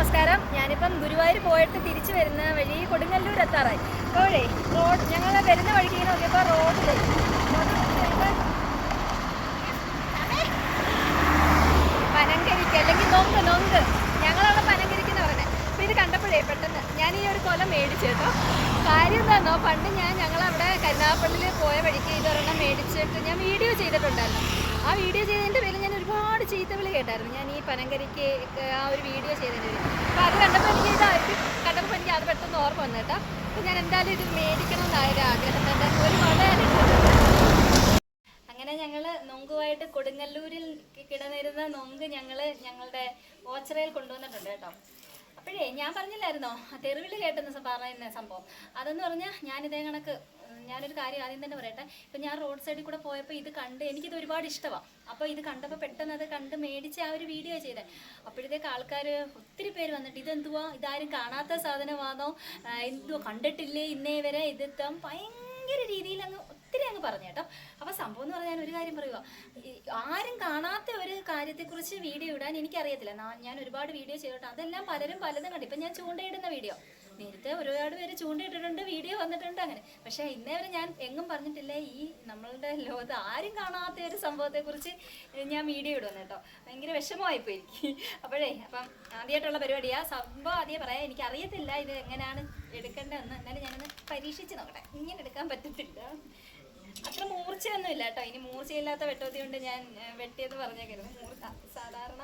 നമസ്കാരം. ഞാനിപ്പം ഗുരുവായൂർ പോയിട്ട് തിരിച്ചു വരുന്ന വഴി കൊടുങ്ങല്ലൂർ എത്താറായി അപ്പോഴേ റോഡ് ഞങ്ങൾ വരുന്ന വഴിക്ക് ഇങ്ങനെ നോക്കിയപ്പോൾ റോഡിൽ പനങ്കരിക്ക് അല്ലെങ്കിൽ നൊങ്ക് നൊങ്ക്. ഞങ്ങളവിടെ പനങ്കരിക്ക് എന്ന് പറഞ്ഞത് അപ്പോൾ ഇത് കണ്ടപ്പോഴേ പെട്ടെന്ന് ഞാൻ ഈ ഒരു കൊല മേടിച്ചു കേട്ടോ. കാര്യം എന്താണെന്നോ പണ്ട് ഞാൻ ഞങ്ങളവിടെ കരുനാഗപ്പള്ളിയിൽ പോയ വഴിക്ക് ഇതൊരെണ്ണം മേടിച്ചിട്ട് ഞാൻ വീഡിയോ ചെയ്തിട്ടുണ്ടായിരുന്നു. ആ വീഡിയോ ചെയ്തതിന്റെ പേരിൽ ഞാൻ ഒരുപാട് ചീത്തവിളി കേട്ടായിരുന്നു. ഞാൻ ഈ പനങ്കരിക്ക് ആ ഒരു വീഡിയോ ചെയ്തതിന്റെ പേരിൽ. അപ്പോൾ അത് കണ്ടപ്പോൾ എനിക്ക് ഇതായിട്ട് കണ്ടപ്പോൾ എനിക്ക് അത് പെട്ടെന്ന് ഓർമ്മ വന്നു കേട്ടോ. അപ്പോൾ ഞാൻ എന്തായാലും ഇത് മേടിക്കണം എന്നായൊരു തന്നെ ഒരു വളരെ അങ്ങനെ ഞങ്ങൾ നൊങ്കുമായിട്ട് കൊടുങ്ങല്ലൂരിൽ കിടന്നിരുന്ന നൊങ്ക് ഞങ്ങൾ ഞങ്ങളുടെ ഓച്ചറയിൽ കൊണ്ടുവന്നിട്ടുണ്ട് കേട്ടോ. അപ്പോഴേ ഞാൻ പറഞ്ഞില്ലായിരുന്നോ? ആ തെരുവിൽ കേട്ടെന്ന് പറയുന്ന സംഭവം. അതെന്ന് പറഞ്ഞാൽ ഞാനിതേ കണക്ക് ഞാനൊരു കാര്യം ആദ്യം തന്നെ പറയട്ടെ. ഇപ്പം ഞാൻ റോഡ് സൈഡിൽ കൂടെ പോയപ്പോൾ ഇത് കണ്ട് എനിക്കിത് ഒരുപാട് ഇഷ്ടമാണ് അപ്പോൾ ഇത് കണ്ടപ്പോൾ പെട്ടെന്ന് അത് കണ്ട് മേടിച്ച് ആ ഒരു വീഡിയോ ചെയ്തേ. അപ്പോഴത്തേക്ക് ആൾക്കാർ ഒത്തിരി പേര് വന്നിട്ട് ഇതെന്തുവാ? ഇതാരും കാണാത്ത സാധനമാണോ എന്തുവാ? കണ്ടിട്ടില്ലേ? ഇന്നേ വരെ ഇതെത്താൻ ഭയങ്കര രീതിയിൽ അങ്ങ് ഒത്തിരി അങ്ങ് പറഞ്ഞു കേട്ടോ. അപ്പോൾ സംഭവം എന്ന് പറഞ്ഞാൽ ഒരു കാര്യം പറയുക. ആരും കാണാത്ത ഒരു കാര്യത്തെക്കുറിച്ച് വീഡിയോ ഇടാൻ എനിക്കറിയത്തില്ല. ഞാൻ ഒരുപാട് വീഡിയോ ചെയ്തിട്ട് അതെല്ലാം പലരും പലതും കണ്ടു. ഇപ്പം ഞാൻ ചൂണ്ടയിടുന്ന വീഡിയോ. നേരത്തെ ഒരുപാട് പേര് ചൂണ്ടയിട്ടിട്ടുണ്ട് വീഡിയോ വന്നിട്ടുണ്ട് അങ്ങനെ. പക്ഷേ ഇന്നേ വരെ ഞാൻ എങ്ങും പറഞ്ഞിട്ടില്ല. ഈ നമ്മളുടെ ലോകത്ത് ആരും കാണാത്ത ഒരു സംഭവത്തെക്കുറിച്ച് ഞാൻ വീഡിയോ ഇടുന്നു കേട്ടോ. ഭയങ്കര വിഷമമായിപ്പോയി എനിക്ക് അപ്പോഴേ അപ്പം ആദ്യമായിട്ടുള്ള പരിപാടിയാ. സംഭവം ആദ്യം പറയാം. എനിക്ക് അറിയത്തില്ല ഇത് എങ്ങനെയാണ് എടുക്കേണ്ടതെന്ന്. എന്നാലും ഞാനൊന്ന് പരീക്ഷിച്ച് നോക്കട്ടെ. ഇങ്ങനെ എടുക്കാൻ പറ്റത്തില്ല. അത്ര മൂർച്ചയൊന്നും ഇല്ല കേട്ടോ. ഇനി മൂർച്ചയില്ലാത്ത വെട്ടത്തി കൊണ്ട് ഞാൻ വെട്ടിയത് പറഞ്ഞേക്കരുത്. മൂർച്ച സാധാരണ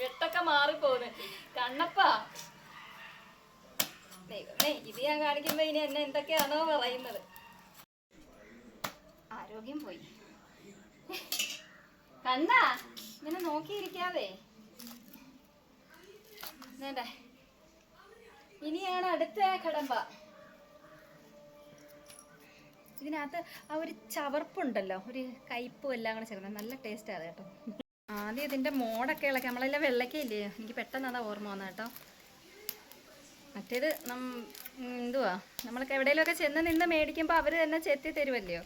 വെട്ടൊക്കെ മാറിപ്പോന്ന് കണ്ണപ്പാ. ദൈവമേ ഇത് ഞാൻ കാണിക്കുമ്പോ ഇനി എന്നെ എന്തൊക്കെയാണോ പറയുന്നത്. ആരോഗ്യം പോയി. കണ്ണാ ഇങ്ങനെ നോക്കിയിരിക്കാവേ ഇനിയാണ് അടുത്ത കടമ്പ. ഇതിനകത്ത് ആ ഒരു ചവർപ്പുണ്ടല്ലോ ഒരു കയ്പ്പും എല്ലാം കൂടെ ചേർക്കുന്നത് നല്ല ടേസ്റ്റ് ആണ് കേട്ടോ. ആദ്യം ഇതിന്റെ മോടൊക്കെ ഇളക്കി. നമ്മളെല്ലാം വെള്ളക്കയില്ലേ? എനിക്ക് പെട്ടെന്ന് അതാ ഓർമ്മ വന്നത് കേട്ടോ. മറ്റേത് നം എന്തുവാ? നമ്മൾക്ക് എവിടെയെങ്കിലുമൊക്കെ ചെന്ന് നിന്ന് മേടിക്കുമ്പോൾ അവർ തന്നെ ചെത്തി തരുമല്ലയോ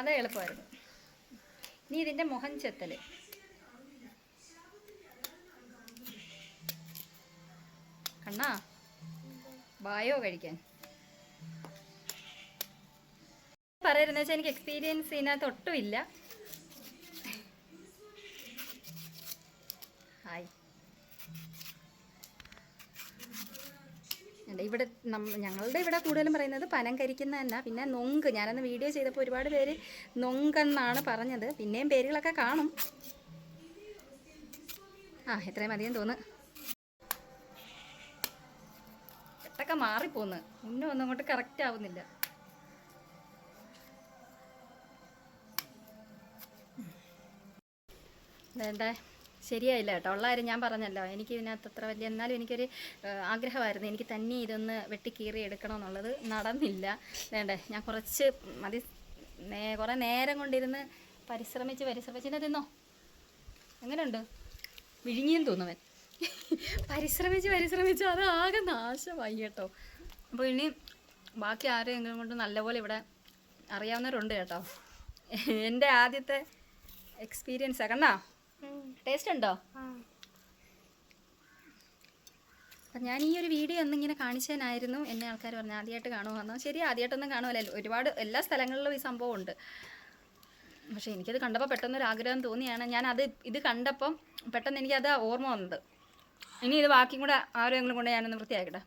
അത് എളുപ്പമായിരുന്നു. ഇനി ഇതിന്റെ മുഖം ചെത്തൽ കണ്ണാ? ബായോ കഴിക്കാൻ. പറയുന്നത് വെച്ചാൽ എനിക്ക് എക്സ്പീരിയൻസ് ഇതിനകത്ത് ഒട്ടുമില്ല ഹായ് ഇവിടെ ഞങ്ങളുടെ ഇവിടെ കൂടുതലും പറയുന്നത് പനം കരിക്കുന്നതല്ല പിന്നെ നൊങ്ക്. ഞാനന്ന് വീഡിയോ ചെയ്തപ്പോൾ ഒരുപാട് പേര് നൊങ്കെന്നാണ് പറഞ്ഞത്. പിന്നെയും പേരുകളൊക്കെ കാണും. ആ എത്രയും മതിയെന്ന് തോന്നുന്നു. പെട്ടൊക്കെ മാറിപ്പോന്ന്. മുന്നേ ഒന്നും അങ്ങോട്ട് കറക്റ്റ് ആവുന്നില്ല. വേണ്ടേ? ശരിയായില്ല കേട്ടോ. ഉള്ള കാര്യം ഞാൻ പറഞ്ഞല്ലോ. എനിക്ക് ഇതിനകത്ത് അത്ര വലിയ എന്നാലും എനിക്കൊരു ആഗ്രഹമായിരുന്നു. എനിക്ക് തന്നെ ഇതൊന്ന് വെട്ടി കീറി എടുക്കണമെന്നുള്ളത് നടന്നില്ല. വേണ്ടേ? ഞാൻ കുറച്ച് മതി. നേ കുറേ നേരം കൊണ്ടിരുന്ന് പരിശ്രമിച്ച് പരിശ്രമിച്ചിട്ട് തിന്നോ? എങ്ങനെയുണ്ട്? വിഴുങ്ങിയെന്ന് തോന്നുവൻ പരിശ്രമിച്ച് പരിശ്രമിച്ച് അത് ആകെ നാശമായി കേട്ടോ. അപ്പോൾ ഇനി ബാക്കി ആരെങ്കിലും കൊണ്ട് നല്ലപോലെ ഇവിടെ അറിയാവുന്നവരുണ്ട് കേട്ടോ. എന്റെ ആദ്യത്തെ എക്സ്പീരിയൻസ് കണ്ണാ? ടേസ്റ്റ് ഉണ്ടോ? അപ്പം ഞാൻ ഈ ഒരു വീഡിയോ ഒന്നിങ്ങനെ കാണിച്ചതിനായിരുന്നു എന്നെ ആൾക്കാർ പറഞ്ഞു ആദ്യമായിട്ട് കാണുമെന്നോ ശരി ആദ്യമായിട്ടൊന്നും കാണുമല്ലോ ഒരുപാട് എല്ലാ സ്ഥലങ്ങളിലും ഈ സംഭവം ഉണ്ട്. പക്ഷേ എനിക്കത് കണ്ടപ്പോൾ പെട്ടെന്നൊരു ആഗ്രഹം തോന്നിയാണ്. ഞാൻ അത് ഇത് കണ്ടപ്പം പെട്ടെന്ന് എനിക്കത് ഓർമ്മ വന്നത്. ഇനി ഇത് ബാക്കി കൂടെ ആരെങ്കിലും കൊണ്ട് ഞാനൊന്ന് വൃത്തിയാക്കട്ടെ.